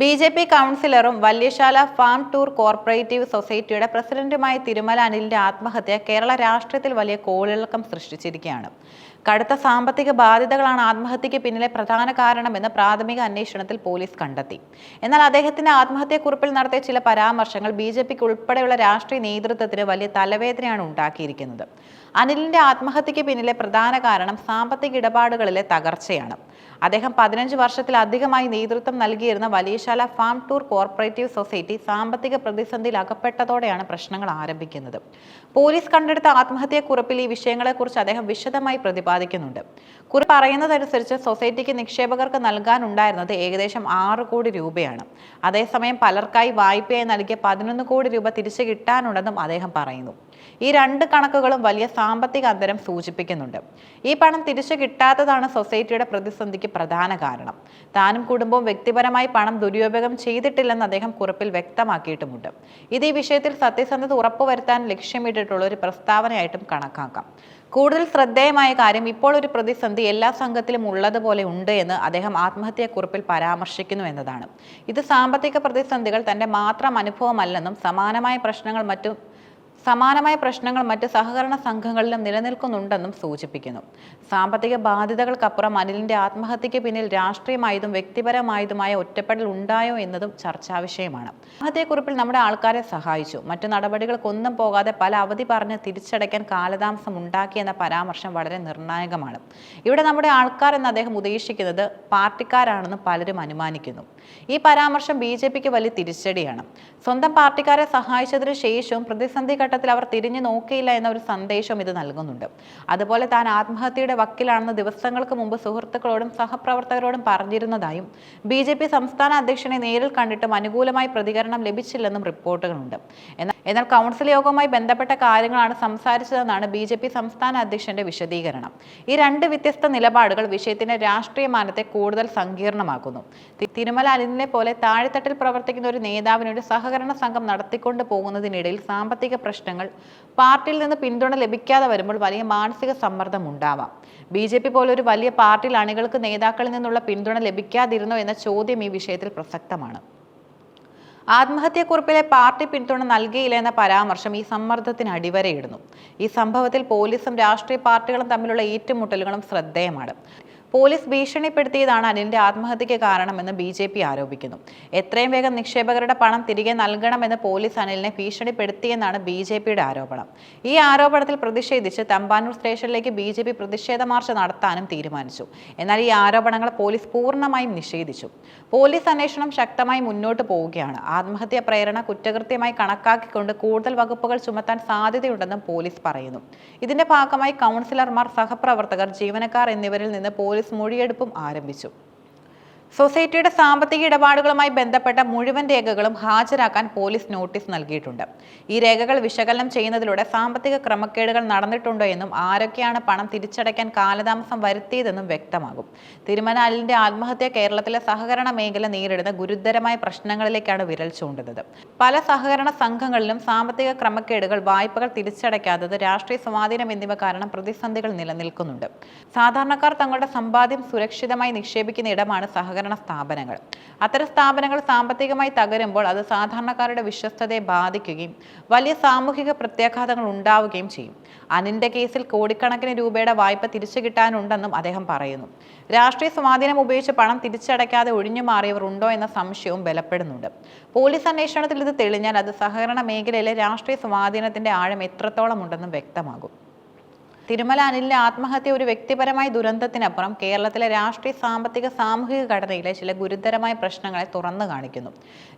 B J P കൗൺസിലറും Valiyasala farm tour cooperative സൊസൈറ്റിയുടെ പ്രസിഡന്റുമായ തിരുമല അനിലിന്റെ ആത്മഹത്യ കേരള രാഷ്ട്രീയത്തിൽ വലിയ കോളിളക്കം സൃഷ്ടിച്ചിരിക്കുകയാണ്. കടുത്ത സാമ്പത്തിക ബാധ്യതകളാണ് ആത്മഹത്യയ്ക്ക് പിന്നിലെ പ്രധാന കാരണമെന്ന് പ്രാഥമിക അന്വേഷണത്തിൽ പോലീസ് കണ്ടെത്തി. എന്നാൽ അദ്ദേഹത്തിന്റെ ആത്മഹത്യക്കുറിപ്പിൽ നടത്തിയ ചില പരാമർശങ്ങൾ ബി ജെ പിക്ക് ഉൾപ്പെടെയുള്ള രാഷ്ട്രീയ നേതൃത്വത്തിന് വലിയ തലവേദനയാണ് ഉണ്ടാക്കിയിരിക്കുന്നത്. അനിലിന്റെ ആത്മഹത്യയ്ക്ക് പിന്നിലെ പ്രധാന കാരണം സാമ്പത്തിക ഇടപാടുകളിലെ തകർച്ചയാണ്. അദ്ദേഹം പതിനഞ്ച് വർഷത്തിലധികമായി നേതൃത്വം നൽകിയിരുന്ന Valiyasala farm tour cooperative society സാമ്പത്തിക പ്രതിസന്ധിയിൽ അകപ്പെട്ടതോടെയാണ് പ്രശ്നങ്ങൾ ആരംഭിക്കുന്നത്. പോലീസ് കണ്ടെടുത്ത ആത്മഹത്യക്കുറിപ്പിൽ ഈ വിഷയങ്ങളെക്കുറിച്ച് അദ്ദേഹം വിശദമായി പ്രതിപാദിക്കുന്നുണ്ട്. കുറിപ്പ് പറയുന്നതനുസരിച്ച് സൊസൈറ്റിക്ക് നിക്ഷേപകർക്ക് നൽകാനുണ്ടായിരുന്നത് ഏകദേശം ആറ് കോടി രൂപയാണ്. അതേസമയം പലർക്കായി വായ്പയായി നൽകിയ പതിനൊന്ന് കോടി രൂപ തിരിച്ചു കിട്ടാനുണ്ടെന്നും അദ്ദേഹം പറയുന്നു. ഈ രണ്ട് കണക്കുകളും വലിയ സാമ്പത്തിക അന്തരം സൂചിപ്പിക്കുന്നുണ്ട്. ഈ പണം തിരിച്ചു കിട്ടാത്തതാണ് സൊസൈറ്റിയുടെ പ്രതിസന്ധിക്ക് പ്രധാന കാരണം. താനും കുടുംബവും വ്യക്തിപരമായി പണം ദുരുപയോഗം ചെയ്തിട്ടില്ലെന്ന് അദ്ദേഹം കുറിപ്പിൽ വ്യക്തമാക്കിയിട്ടുമുണ്ട്. ഇത് ഈ വിഷയത്തിൽ സത്യസന്ധത ഉറപ്പുവരുത്താൻ ലക്ഷ്യമിട്ടിട്ടുള്ള ഒരു പ്രസ്താവനയായിട്ടും കണക്കാക്കാം. കൂടുതൽ ശ്രദ്ധേയമായ കാര്യം ഇപ്പോൾ ഒരു പ്രതിസന്ധി എല്ലാ സംഘത്തിലും ഉള്ളതുപോലെ ഉണ്ട് എന്ന് അദ്ദേഹം ആത്മഹത്യക്കുറിപ്പിൽ പരാമർശിക്കുന്നു എന്നതാണ്. ഇത് സാമ്പത്തിക പ്രതിസന്ധികൾ തന്റെ മാത്രം അനുഭവമല്ലെന്നും സമാനമായ പ്രശ്നങ്ങൾ മറ്റു സമാനമായ പ്രശ്നങ്ങൾ മറ്റ് സഹകരണ സംഘങ്ങളിലും നിലനിൽക്കുന്നുണ്ടെന്നും സൂചിപ്പിക്കുന്നു. സാമ്പത്തിക ബാധ്യതകൾക്കപ്പുറം അനിലിന്റെ ആത്മഹത്യയ്ക്ക് പിന്നിൽ രാഷ്ട്രീയമായതും വ്യക്തിപരമായതുമായ ഒറ്റപ്പെടൽ ഉണ്ടായോ എന്നതും ചർച്ചാവിഷയമാണ് ആത്മഹത്യക്കുറിപ്പിൽ നമ്മുടെ ആൾക്കാരെ സഹായിച്ചു. മറ്റു നടപടികൾക്കൊന്നും പോകാതെ പല അവധി പറഞ്ഞ് തിരിച്ചടയ്ക്കാൻ കാലതാമസം ഉണ്ടാക്കിയെന്ന പരാമർശം വളരെ നിർണായകമാണ്. ഇവിടെ നമ്മുടെ ആൾക്കാർ എന്ന് അദ്ദേഹം ഉദ്ദേശിക്കുന്നത് പാർട്ടിക്കാരാണെന്ന് പലരും അനുമാനിക്കുന്നു. ഈ പരാമർശം ബി വലിയ തിരിച്ചടിയാണ്. സ്വന്തം പാർട്ടിക്കാരെ സഹായിച്ചതിനു ശേഷവും പ്രതിസന്ധി ഘട്ടത്തിൽ അവർ തിരിഞ്ഞു നോക്കിയില്ല എന്ന ഒരു സന്ദേശം ഇത് നൽകുന്നുണ്ട്. അതുപോലെ താൻ ആത്മഹത്യയുടെ വക്കിലാണെന്ന് ദിവസങ്ങൾക്ക് മുമ്പ് സുഹൃത്തുക്കളോടും സഹപ്രവർത്തകരോടും പറഞ്ഞിരുന്നതായും ബി ജെ പി സംസ്ഥാന അധ്യക്ഷനെ നേരിൽ കണ്ടിട്ടും അനുകൂലമായി പ്രതികരണം ലഭിച്ചില്ലെന്നും റിപ്പോർട്ടുകളുണ്ട്. എന്നാൽ എന്നാൽ കൗൺസിൽ യോഗവുമായി ബന്ധപ്പെട്ട കാര്യങ്ങളാണ് സംസാരിച്ചതെന്നാണ് ബി ജെ പി സംസ്ഥാന അധ്യക്ഷന്റെ വിശദീകരണം. ഈ രണ്ട് വ്യത്യസ്ത നിലപാടുകൾ വിഷയത്തിന്റെ രാഷ്ട്രീയ മാനത്തെ കൂടുതൽ സങ്കീർണമാക്കുന്നു. തിരുമല അനിലിനെ പോലെ താഴെത്തട്ടിൽ പ്രവർത്തിക്കുന്ന ഒരു നേതാവിനൊരു സഹകരണ സംഘം നടത്തിക്കൊണ്ട് പോകുന്നതിനിടയിൽ സാമ്പത്തിക പ്രശ്നങ്ങൾ. പാർട്ടിയിൽ നിന്ന് പിന്തുണ ലഭിക്കാതെ വരുമ്പോൾ വലിയ മാനസിക സമ്മർദ്ദം ഉണ്ടാവാം. ബി ജെ പി പോലൊരു വലിയ പാർട്ടിയിൽ അണികൾക്ക് നേതാക്കളിൽ നിന്നുള്ള പിന്തുണ ലഭിക്കാതിരുന്നോ എന്ന ചോദ്യം ഈ വിഷയത്തിൽ പ്രസക്തമാണ്. ആത്മഹത്യക്കുറിപ്പിലെ പാർട്ടി പിന്തുണ നൽകിയില്ല എന്ന പരാമർശം ഈ സമ്മർദ്ദത്തിന് അടിവരയിടുന്നു. ഈ സംഭവത്തിൽ പോലീസും രാഷ്ട്രീയ പാർട്ടികളും തമ്മിലുള്ള ഏറ്റുമുട്ടലുകളും ശ്രദ്ധേയമാണ്. പോലീസ് ഭീഷണിപ്പെടുത്തിയതാണ് അനിലിന്റെ ആത്മഹത്യയ്ക്ക് കാരണമെന്ന് ബി ജെ പി ആരോപിക്കുന്നു. എത്രയും വേഗം നിക്ഷേപകരുടെ പണം തിരികെ നൽകണമെന്ന് പോലീസ് അനിലിനെ ഭീഷണിപ്പെടുത്തിയെന്നാണ് ബി ജെ പിയുടെ ആരോപണം. ഈ ആരോപണത്തിൽ പ്രതിഷേധിച്ച് തമ്പാനൂർ സ്റ്റേഷനിലേക്ക് ബി ജെ പി പ്രതിഷേധ മാർച്ച് നടത്താനും തീരുമാനിച്ചു. എന്നാൽ ഈ ആരോപണങ്ങൾ പോലീസ് പൂർണമായും നിഷേധിച്ചു. പോലീസ് അന്വേഷണം ശക്തമായി മുന്നോട്ട് പോവുകയാണ്. ആത്മഹത്യ പ്രേരണ കുറ്റകൃത്യമായി കണക്കാക്കിക്കൊണ്ട് കൂടുതൽ വകുപ്പുകൾ ചുമത്താൻ സാധ്യതയുണ്ടെന്നും പോലീസ് പറയുന്നു. ഇതിന്റെ ഭാഗമായി കൗൺസിലർമാർ സഹപ്രവർത്തകർ ജീവനക്കാർ എന്നിവരിൽ നിന്ന് പോലീസ് മൊഴിയെടുപ്പും ആരംഭിച്ചു സൊസൈറ്റിയുടെ സാമ്പത്തിക ഇടപാടുകളുമായി ബന്ധപ്പെട്ട മുഴുവൻ രേഖകളും ഹാജരാക്കാൻ പോലീസ് നോട്ടീസ് നൽകിയിട്ടുണ്ട്. ഈ രേഖകൾ വിശകലനം ചെയ്യുന്നതിലൂടെ സാമ്പത്തിക ക്രമക്കേടുകൾ നടന്നിട്ടുണ്ടോ എന്നും ആരൊക്കെയാണ് പണം തിരിച്ചടയ്ക്കാൻ കാലതാമസം വരുത്തിയതെന്നും വ്യക്തമാകും. തിരുമനാലിന്റെ ആത്മഹത്യ കേരളത്തിലെ സഹകരണ മേഖല നേരിടുന്ന ഗുരുതരമായ പ്രശ്നങ്ങളിലേക്കാണ് വിരൽ ചൂണ്ടുന്നത്. പല സഹകരണ സംഘങ്ങളിലും സാമ്പത്തിക ക്രമക്കേടുകൾ വായ്പകൾ തിരിച്ചടയ്ക്കാത്തത് രാഷ്ട്രീയ സ്വാധീനം എന്നിവ കാരണം പ്രതിസന്ധികൾ നിലനിൽക്കുന്നുണ്ട്. സാധാരണക്കാർ തങ്ങളുടെ സമ്പാദ്യം സുരക്ഷിതമായി നിക്ഷേപിക്കുന്ന ഇടമാണ് സഹകരണ സ്ഥാപനങ്ങൾ. അത്തരം സ്ഥാപനങ്ങൾ സാമ്പത്തികമായി തകരുമ്പോൾ അത് സാധാരണക്കാരുടെ വിശ്വസ്തതയെ ബാധിക്കുകയും വലിയ സാമൂഹിക പ്രത്യാഘാതങ്ങൾ ഉണ്ടാവുകയും ചെയ്യും. അനിന്റെ കേസിൽ കോടിക്കണക്കിന് രൂപയുടെ വായ്പ തിരിച്ചു കിട്ടാനുണ്ടെന്നും അദ്ദേഹം പറയുന്നു. രാഷ്ട്രീയ സ്വാധീനം ഉപയോഗിച്ച് പണം തിരിച്ചടയ്ക്കാതെ ഒഴിഞ്ഞു മാറിയവർ ഉണ്ടോ എന്ന സംശയവും ബലപ്പെടുന്നുണ്ട്. പോലീസ് അന്വേഷണത്തിൽ ഇത് തെളിഞ്ഞാൽ അത് സഹകരണ മേഖലയിലെ രാഷ്ട്രീയ സ്വാധീനത്തിന്റെ ആഴം എത്രത്തോളം ഉണ്ടെന്നും വ്യക്തമാകും. തിരുമല അനിലിന്റെ ആത്മഹത്യ ഒരു വ്യക്തിപരമായ ദുരന്തത്തിനപ്പുറം കേരളത്തിലെ രാഷ്ട്രീയ സാമ്പത്തിക സാമൂഹിക ഘടനയിലെ ചില ഗുരുതരമായ പ്രശ്നങ്ങളെ തുറന്നു കാണിക്കുന്നു.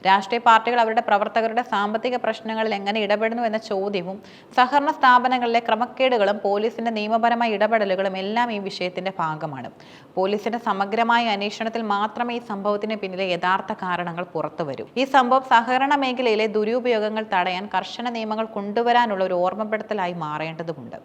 രാഷ്ട്രീയ പാർട്ടികൾ അവരുടെ പ്രവർത്തകരുടെ സാമ്പത്തിക പ്രശ്നങ്ങളിൽ എങ്ങനെ ഇടപെടുന്നു എന്ന ചോദ്യവും സഹകരണ സ്ഥാപനങ്ങളിലെ ക്രമക്കേടുകളും പോലീസിന്റെ നിയമപരമായ ഇടപെടലുകളും എല്ലാം ഈ വിഷയത്തിന്റെ ഭാഗമാണ്. പോലീസിന്റെ സമഗ്രമായ അന്വേഷണത്തിൽ മാത്രമേ ഈ സംഭവത്തിന് പിന്നിലെ യഥാർത്ഥ കാരണങ്ങൾ പുറത്തുവരൂ ഈ സംഭവം സഹകരണ മേഖലയിലെ ദുരുപയോഗങ്ങൾ തടയാൻ കർശന നിയമങ്ങൾ കൊണ്ടുവരാനുള്ള ഒരു ഓർമ്മപ്പെടുത്തലായി മാറേണ്ടതുണ്ട്.